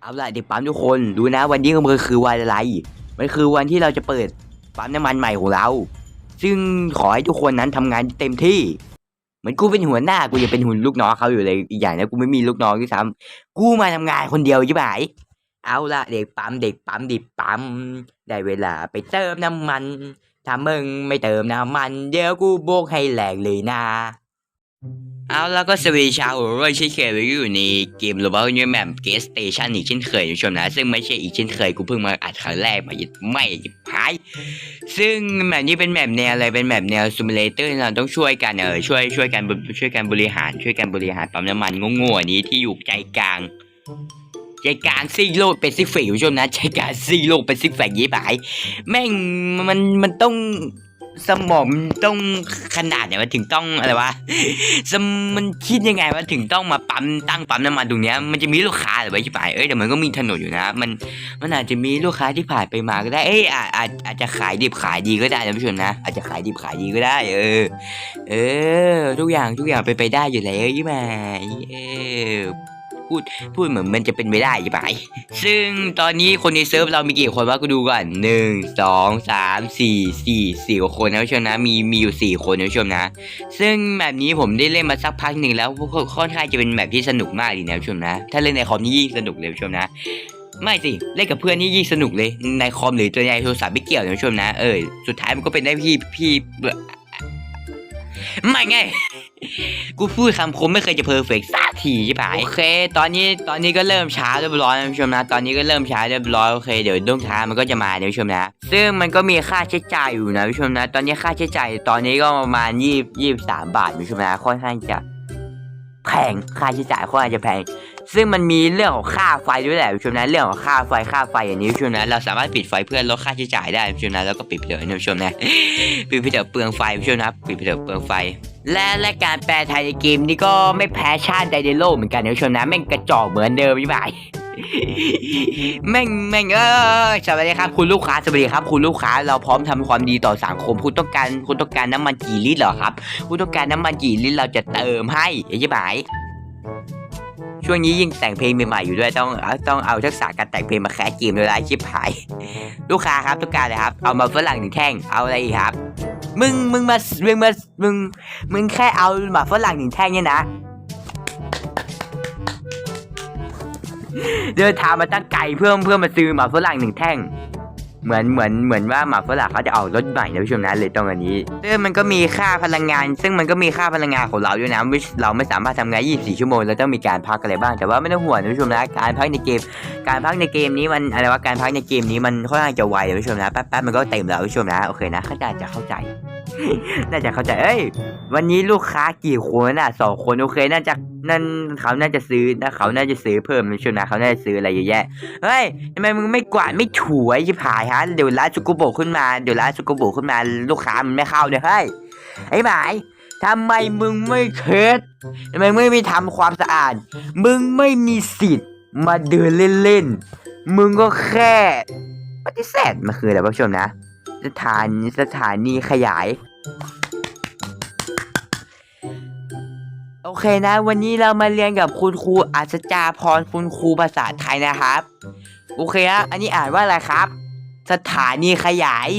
เอาล่ะเด็กปั๊มทุกคนดูนะวันนี้มันคือวันอะไร มันคือวันที่เราจะเปิดปั๊มน้ำมันใหม่ของเรา ซึ่งขอให้ทุกคนนั้นทำงานเต็มที่ เหมือนกูเป็นหัวหน้ากูยังเป็นหุ่นลูกน้องเขาอยู่เลยอีกอย่างนะกูไม่มีลูกน้องด้วยซ้ำกูมาทำงานคนเดียวใช่ไหมเอาล่ะเด็กปั๊มเด็กปั๊มเดิบปั๊มได้เวลาไปเติมน้ำมันถ้ามึงไม่เติมน้ำมัน เดี๋ยวกูโบกให้แหลกเลยนะ เอาแล้วก็สวีชาวโอโรยเช่นเคยไว้อยู่ในเกมโรบอทยูแมปเกสสเตชันอีกเช่นเคยคุณผู้ชมนะ ซึ่งไม่ใช่อีกเช่นเคยกูเพิ่งมาอัดครั้งแรกมายิดไม่ยิบพายซึ่งแมปนี้เป็นแมปแนวอะไรเป็นแมปแนวซิมูเลเตอร์เราต้องช่วยกันเออช่วยช่วยกันบช่วยกันบริหารช่วยกันบริหารปั๊มน้ำมันโง่ๆนี้ที่อยู่ใจกลางใจกลางซีโร่เป็นซิฟิกคุณผู้ชมนะใจกลางซีโร่เป็นซิฟิกยี่ปายแม่งมันมันต้อง สมองต้องขนาดไหนมันถึงต้องอะไรวะสมมันคิดยังไงว่าถึงต้องมาปั๊มตั้งปั๊มน้ำมันตรงเนี้ยมันจะมีลูกค้าหรือไม่ใช่ปายเอ้ยแต่มันก็มีถนนอยู่นะ มันมันอาจจะมีลูกค้าที่ผ่านไปมาก็ได้เอ้ยอาจอาจอาจจะขายดิบขายดีก็ได้นะผู้ชมนะอาจจะขายดิบขายดีก็ได้ เออ เออ ทุกอย่างทุกอย่างไปไปได้อยู่แล้วยี่ไหมเออ พูดพูดเหมือนมันจะเป็นไปได้ยี่ไหมซึ่งตอนนี้คนในเซิร์ฟเรามีกี่คนวะกูดูก่อนหนึ่งสองสามสี่สี่สี่คนนะผู้ชมนะมีมีอยู่สี่คนนะผู้ชมนะ ซึ่งแบบนี้ผมได้เล่นมาสักพักหนึ่งแล้วค่อนค่อนข้างจะเป็นแบบที่สนุกมากดีนะผู้ชมนะ ถ้าเล่นในคอมนี่ยิ่งสนุกเลยผู้ชมนะไม่สิเล่นกับเพื่อนนี่ยิ่งสนุกเลยในคอมหรือตัวในโทรศัพท์ไม่เกี่ยวนะผู้ชมนะเออสุดท้ายมันก็เป็นได้พี่พี่ไม่ไง กูพูดคำคมไม่เคยจะเพอร์เฟกต์สักทีใช่ปะโอเค ตอนนี้ตอนนี้ก็เริ่มช้าเรียบร้อยนะผู้ชมนะ ตอนนี้ก็เริ่มช้าเรียบร้อยโอเคเดี๋ยวดวงท้ามันก็จะมานะผู้ชมนะ ซึ่งมันก็มีค่าใช้จ่ายอยู่นะผู้ชมนะ ตอนนี้ค่าใช้จ่ายตอนนี้ก็ประมาณยี่ยี่สามบาทผู้ชมนะค่อนข้างจะแพงค่าใช้จ่ายค่อนข้างจะแพงซึ่งมันมีเรื่องของค่าไฟด้วยแหละผู้ชมนะเรื่องของค่าไฟค่าไฟอย่างนี้ผู้ชมนะเราสามารถปิดไฟเพื่อลดค่าใช้จ่ายได้ผู้ชมนะแล้วก็ปิดไปเถอะนะผู้ชมนะปิดไปเถอะเปลืองไฟผู้ชมนะปิดไปเถอะเปลืองไฟ และและการแปลไทยในเกมนี้ก็ไม่แพ้ชาติใดในโลกเหมือนกันนะผู้ชมนะแม่งกระจอกเหมือนเดิมพี่บ่ายแม่งแม่งเออสวัสดีครับ คุณลูกค้าสวัสดีครับ คุณลูกค้าเราพร้อมทำความดีต่อสังคม คุณต้องการคุณต้องการน้ำมันกี่ลิตรเหรอครับ คุณต้องการน้ำมันกี่ลิตรเราจะเติมให้ใช่ไหม ช่วงนี้ยิ่งแต่งเพลงใหม่ๆอยู่ด้วยต้องต้องเอาทักษะการแต่งเพลงมาแคสเกมเลยไอ้ชิบหาย ลูกค้าครับต้องการเลยครับ เอามาฝรั่งหนึ่งแท่งเอาอะไรอีกครับ มึงมึงมามึงมามึงมึงแค่เอามาฝรั่งหนึ่งแท่งเนี่ยนะเดินทางมาตั้งไกลเพื่อเพื่อมาซื้อมาฝรั่งหนึ่งแท่ง เหมือนเหมือนเหมือนว่าหมาฝรั่งเขาจะออกรถใหม่นะผู้ชมนะเลยต้องอันนี้ซึ่งมันก็มีค่าพลังงาน ซึ่งมันก็มีค่าพลังงานของเราด้วยนะวิเราไม่สามารถทำงาน 24 ชั่วโมงเราต้องมีการพักอะไรบ้างแต่ว่าไม่ต้องห่วงนะผู้ชมนะการพักในเกม การพักในเกมนี้มันอะไรวะการพักในเกมนี้มันค่อนข้างจะไวนะผู้ชมนะแป๊บๆมันก็เต็มแล้วผู้ชมนะโอเคนะเข้าใจจะเข้าใจน่าจะเข้าใจ เอ้ย วันนี้ลูกค้ากี่คนน่ะสองคนโอเค น่าจะนั่นเขาน่าจะซื้อนะเขาน่าจะซื้อเพิ่มผู้ชมนะเขาน่าจะซื้ออะไรเยอะแยะ เฮ้ยทำไมมึงไม่กวาดไม่ถูไอ้ชิบหายฮะเดี๋ยวร้านสุกุโบขึ้นมาเดี๋ยวร้านสุกุโบขึ้นมาลูกค้ามันไม่เข้าเนี่ยเฮ้ยไอ้หมายทำไมมึงไม่เช็ดทำไมมึงไม่ทำความสะอาด มึงไม่มีสิทธิ์มาเดินเล่นๆ มึงก็แค่ปฏิเสธมันคืออะไรผู้ชมนะ สถานสถานีขยาย โอเคนะ วันนี้เรามาเรียนกับคุณครูอัศจาพรคุณครูภาษาไทยนะครับ โอเคครับอันนี้อ่านว่าอะไรครับ สถานีขยาย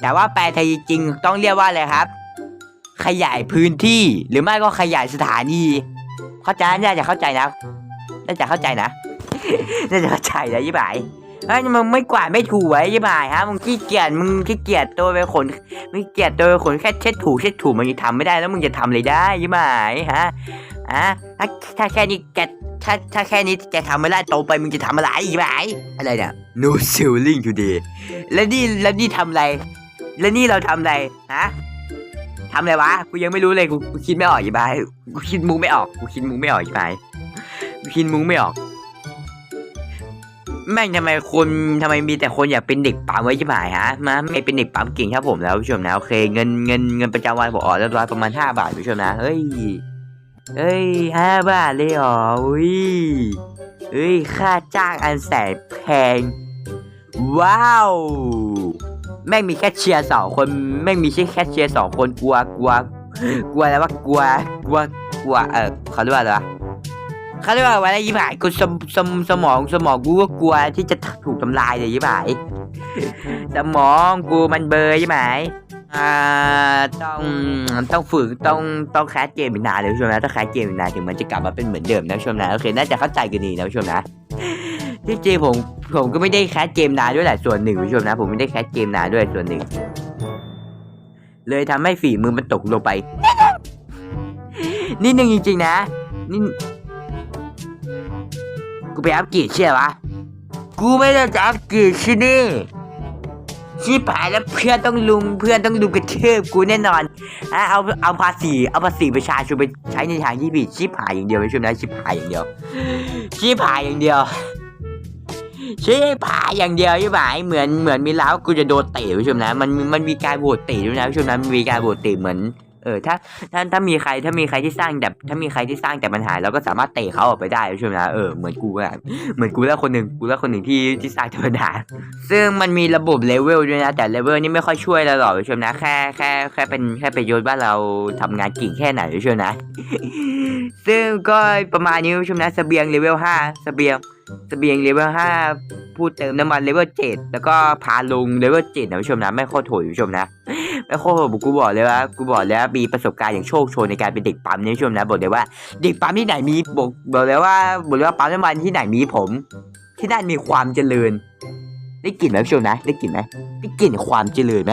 แต่ว่าแปลไทยจริงต้องเรียกว่าอะไรครับ ขยายพื้นที่หรือไม่ก็ขยายสถานี เข้าใจน่าจะเข้าใจนะน่าจะเข้าใจนะน่าจะเข้าใจนะยี่บ่ายเฮ้ยมึงไม่กวาดไม่ถูไว้ยี่บ่ายฮะมึงขี้เกียจมึงขี้เกียจตัวไปขนมึงเกียจตัวไปขนแค่เช็ดถูเช็ดถูมันยังทำไม่ได้แล้วมึงจะทำอะไรได้ยี่บ่ายฮะ อะถ้าถ้าแค่นี้แกถ้าถ้าแค่นี้แกทำไม่ได้โตไปมึงจะทำอะไรยี่บ่ายอะไรเนี่ย no selling today แล้วนี่แล้วนี่ทำอะไร แล้วนี่เราทำอะไรฮะทำอะไรวะกูยังไม่รู้เลยกูกูคิดไม่ออกยี่บ่ายกูคิดมุกไม่ออกกูคิดมุกไม่ออกยี่บ่ายกูคิดมุกไม่ออกแม่งทำไมคนทำไมมีแต่คนอยากเป็นเด็กปั๊มไว้ใช่ไหมฮะมาไม่เป็นเด็กปั๊มเก่งครับผมแล้วผู้ชมนะโอเคเงินเงินเงินประจำวันผมออกเรียบร้อยประมาณห้าบาทผู้ชมนะเฮ้ย เฮ้ยห้าบาทเลยเหรออุ้ยเฮ้ย ค่าจ้างอันแสนแพง ว้าว แม่งมีแค่เชียร์สองคน แม่งมีแค่แค่เชียร์สองคนกลัวกลัวกลัวอะไรวะกลัวกลัวกลัวเออเขาเรียกว่าอะไรวะเขาเรียกว่าอะไรยี่หายกูสมสมสมองสมองกูก็กลัวที่จะถูกทำลายเลยยี่หายสมองกูมันเบลอร์ยี่หาย อ่าต้องต้องฝึกต้องต้องแคสเกมอีกนานเลยผู้ชมนะถ้าแคสเกมอีกนานถึงมันจะกลับมาเป็นเหมือนเดิมนะผู้ชมนะโอเคน่าจะเข้าใจกันดีนะผู้ชมนะที่จริงผมผมก็ไม่ได้แคสเกมนานด้วยแหละส่วนหนึ่งผู้ชมนะ ผมไม่ได้แคสเกมนานด้วยส่วนหนึ่ง เลยทำให้ฝีมือมันตกลงไปนิดนึงจริงๆนะนี่กูไปอัพเกรดใช่ปะกูไม่ได้จะอัพเกรดที่นี่ ชิบหายแล้วเพื่อนต้องลุมเพื่อนต้องลุมกระเทืบกูแน่นอนอะเอาเอาภาษีเอาภาษีประชาชนไปใช้ในทางที่ผิดชิบหายอย่างเดียวไม่ช่นะชิบหายอย่างเดียวชิบหายอย่างเดียวชิบหายอย่างเดียวชิบหายเหมือนเหมือนมีแล้วกูจะโดนเตะผู้ชมนะมันมันมีการโหวตเตะด้วยนะผู้ชมนะมันมีการโหวตเตะเหมือน เออถ้าถ้าถ้ามีใครถ้ามีใครที่สร้างแบบถ้ามีใครที่สร้างแต่ปัญหาเราก็สามารถเตะเขาออกไปได้ใช่ไหมนะเออเหมือนกูอะเหมือนกูแล้วคนหนึ่งกูแล้วคนหนึ่งที่ที่สร้างแต่ปัญหาซึ่งมันมีระบบเลเวลด้วยนะแต่เลเวลนี่ไม่ค่อยช่วยเราหรอกใช่ไหมนะแค่แค่แค่เป็นแค่ประโยชน์ว่าเราทำงานเก่งแค่ไหนใช่ไหมนะซึ่งก็ประมาณนี้ใช่ไหมนะเสบียงเลเวลห้าเสบียง เสบียงเลเวลห้าพูดเติมน้ำมันเลเวลเจ็ดแล้วก็พาลงเลเวลเจ็ดนะผู้ชมนะไม่โคตรโถยผู้ชมนะไม่โคตรโหดกูบอกเลยว่ากูบอกเลยว่ามีประสบการณ์อย่างโชคโชนในการเป็นเด็กปั๊มเนี่ยผู้ชมนะบอกเลยว่า เด็กปั๊มที่ไหนมีบอกบอกเลยว่าบอกเลยว่าปั๊มน้ำมันที่ไหนมีผม ที่นั่นมีความเจริญ ได้กลิ่นไหมผู้ชมนะ ได้กลิ่นไหมได้กลิ่นความเจริญไหม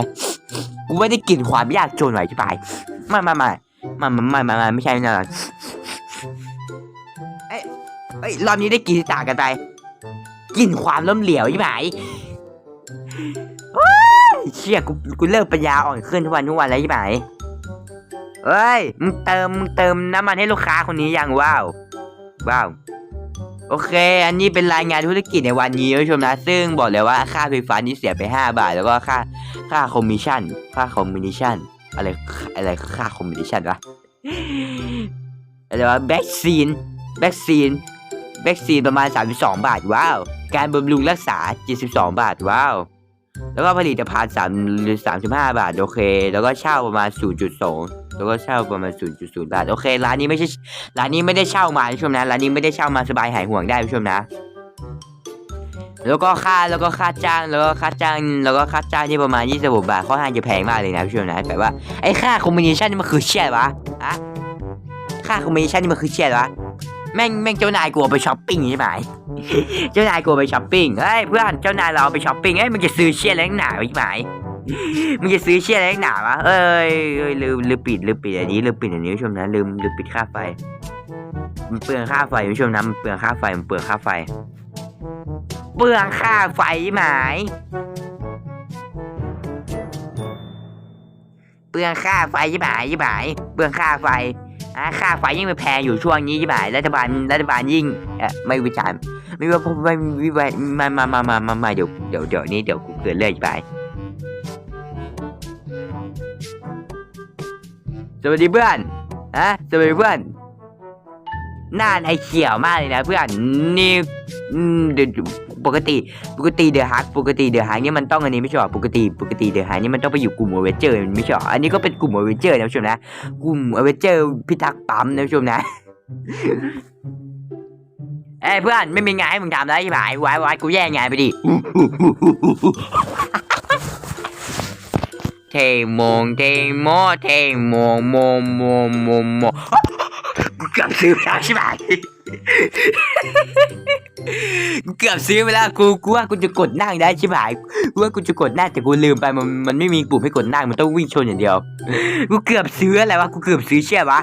กูไม่ได้กลิ่นความยากจนไหวที่ปลายไม่ไม่ไม่ไม่ไม่ไม่ไม่ไม่ใช่แน่นอน เอ้ยรอบนี้ได้กินต่างกันไปกินความล้มเหลวใช่ไหมเชี่ยกูกูเลิกปัญญาอ่อนขึ้นทุกวันทุกวันแล้วใช่ไหมเอ้ยมึงเติมมึงเติมน้ำมันให้ลูกค้าคนนี้ยังว้าวว้าวโอเค อันนี้เป็นรายงานธุรกิจในวันนี้ผู้ชมนะ ซึ่งบอกเลยว่าค่าไฟฟ้านี่เสียไป 5 บาท แล้วก็ค่าค่าคอมมิชชั่น ค่าคอมมิชชั่น อะไรอะไรค่าคอมมิชชั่นวะอะไรวะแบ็กซีนแบ็กซีน แบ็กซีนประมาณ 32 บาทว้าว การบำรุงรักษา 72 บาทว้าว แล้วก็ผลิตภัณฑ์3หรือ35 บาท โอเค แล้วก็เช่าประมาณ 0.2 แล้วก็เช่าประมาณ 0.0 บาท โอเค ร้านนี้ไม่ใช่ ร้านนี้ไม่ได้เช่ามาผู้ชมนะร้านนี้ไม่ได้เช่ามาสบายหายห่วงได้ผู้ชมนะ แล้วก็ค่า แล้วก็ค่าจ้าง แล้วก็ค่าจ้าง แล้วก็ค่าจ้างที่ประมาณ 26 บาท ค่อนข้างจะแพงมากเลยนะผู้ชมนะแต่ว่า ไอ้ค่าคอมมิชชั่นนี่มันคือเชี่ยวะอะค่าคอมมิชชั่นนี่มันคือเชี่ยวะ แม่งแม่งเจ้านายกลัวไปช้อปปิ้งใช่ไหมเจ้านายกลัวไปช้อปปิ้งเฮ้ยเพื่อนเจ้านายเราไปช้อปปิ้งเฮ้ยมึงจะซื้อเชี่ยอะไรนักหนาใช่ไหมมึงจะซื้อเชี่ยอะไรนักหนาวะเอ้ยเอ้ยลืมลืมปิดลืมปิดอันนี้ลืมปิดอันนี้ผู้ชมนะลืมลืมปิดค่าไฟมันเปลืองค่าไฟผู้ชมนะมันเปลืองค่าไฟมันเปลืองค่าไฟ เปลืองค่าไฟไหมเปลืองค่าไฟยี่หมายยี่หมายเปลืองค่าไฟอะ ค่าไฟยิ่งไปแพงอยู่ช่วงนี้ยี่ไหมรัฐบาลรัฐบาลยิ่งไม่วิจารณ์ไม่ว่าผมไม่วิวมามามามามามาเดี๋ยวเดี๋ยวเดี๋ยวนี้เดี๋ยวกูเกิดเรื่องยี่หมสวัสดีเพื่อนอะสวัสดีเพื่อนหน้าไอเขียวมากเลยนะเพื่อนนี่เดี๋ยว ปกติปกติเดือะฮักปกติเดือะฮักนี่มันต้องอันนี้ไม่ใช่หรอปกติปกติเดือะฮักนี่มันต้องไปอยู่กลุ่มอเวเจอร์มันไม่ใช่หรออันนี้ก็เป็นกลุ่มอเวเจอร์นะผู้ชมนะกลุ่มอเวเจอร์พิทักษ์ปั๊มนะผู้ชมนะเอ้เพื่อนไม่มีงานให้มึงทำแล้วใช่ไหมไว้ไว้กูแย่งงานไปดิเทมงเทโมเทมงโมโมโมโมกูกือบซื้อแล้วใช่ไหม เกือบซื้อไปแล้วกูกูว่ากูจะกดนั่งได้ใช่ไหมกูว่ากูจะกดนั่งแต่กูลืมไปมันมันไม่มีปุ่มให้กดนั่งมันต้องวิ่งชนอย่างเดียว กูเกือบซื้ออะไรวะกูเกือบซื้อเชื่อปะ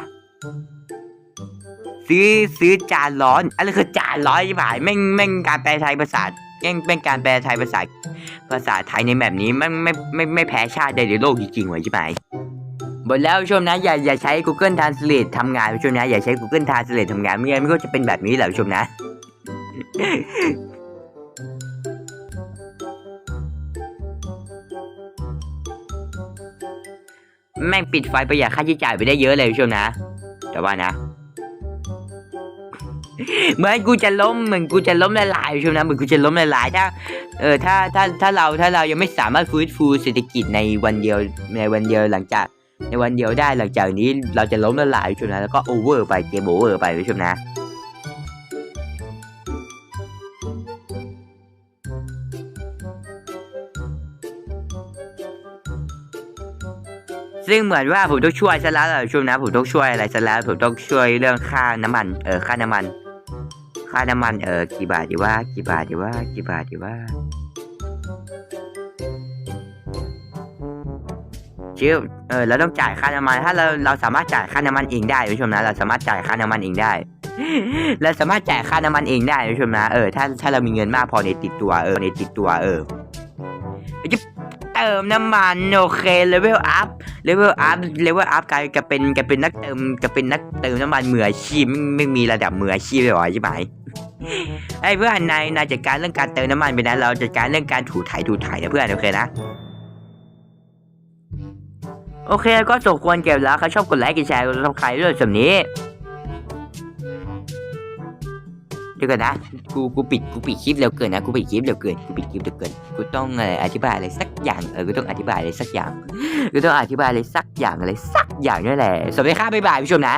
ซื้อซื้อจานร้อนอะไรคือจานร้อนใช่ไหมแม่งแม่งการแปลไทยภาษาแม่งแม่งการแปลไทยภาษาภาษาไทยในแบบนี้ไม่ไม่ไม่ไม่แพ้ชาติใดในโลกจริงๆวะใช่ไหมบนแล้วชมนะอย่าอย่าใช้ Google Translate ทำงานชมนะอย่าใช้ Google Translate ทำงานไม่งั้นมันก็จะเป็นแบบนี้แหละชมนะ แม่งปิดไฟประหยัดค่าใช้จ่ายไปได้เยอะเลยผู้ชมนะ แต่ว่านะ เหมือนกูจะล้มเหมือนกูจะล้มละลายผู้ชมนะเหมือนกูจะล้มละลายถ้าเออถ้าถ้าถ้าเราถ้าเรายังไม่สามารถฟื้นฟูเศรษฐกิจในวันเดียวในวันเดียวหลังจากในวันเดียวได้หลังจากนี้เราจะล้มละลายผู้ชมนะแล้วก็โอเวอร์ไปเกมโอเวอร์ไปผู้ชมนะ ซึ่งเหมือนว่าผมต้องช่วยซะแล้วแหละช่วงนะผมต้องช่วยอะไรซะแล้วผมต้องช่วยเรื่องค่าน้ำมัน เออค่าน้ำมัน ค่าน้ำมันเออกี่บาทดีว่ากี่บาทดีว่ากี่บาทดีว่าชื่อเออเราต้องจ่ายค่าน้ำมันถ้าเราเราสามารถจ่ายค่าน้ำมันเองได้คุณผู้ชมนะ เราสามารถจ่ายค่าน้ำมันเองได้เราสามารถจ่ายค่าน้ำมันเองได้คุณผู้ชมนะเออถ้าถ้าเรามีเงินมากพอในติดตัวเออในติดตัวเออ เติมน้ำมันโอเคเลเวลอัพเลเวลอัพเลเวลอัพกลายกลายเป็นกลายเป็นนักเติมกลายเป็นนักเติมน้ำมันมืออาชีพไม่ไม่มีระดับมืออาชีพเลยหรอใช่ไหมไอ้เพื่อนนายนายจัดการเรื่องการเติมน้ำมันไปนะเราจัดการเรื่องการถูถ่ายถูถ่ายนะเพื่อนโอเคนะโอเคก็สมควรเก็บแล้วใครชอบกดไลค์กดแชร์กดซับสไครต์ด้วยสำนี้ เดี๋ยวก่อนนะ กู กูปิด กูปิดคลิปเร็วเกินนะ กูปิดคลิปเร็วเกิน กูปิดคลิปเร็วเกิน กูต้องอะไรอธิบายอะไรสักอย่าง เออ กูต้องอธิบายอะไรสักอย่าง กูต้องอธิบายอะไรสักอย่างอะไรสักอย่างนี่แหละ สวัสดีค่ะบ๊ายบายผู้ชมนะ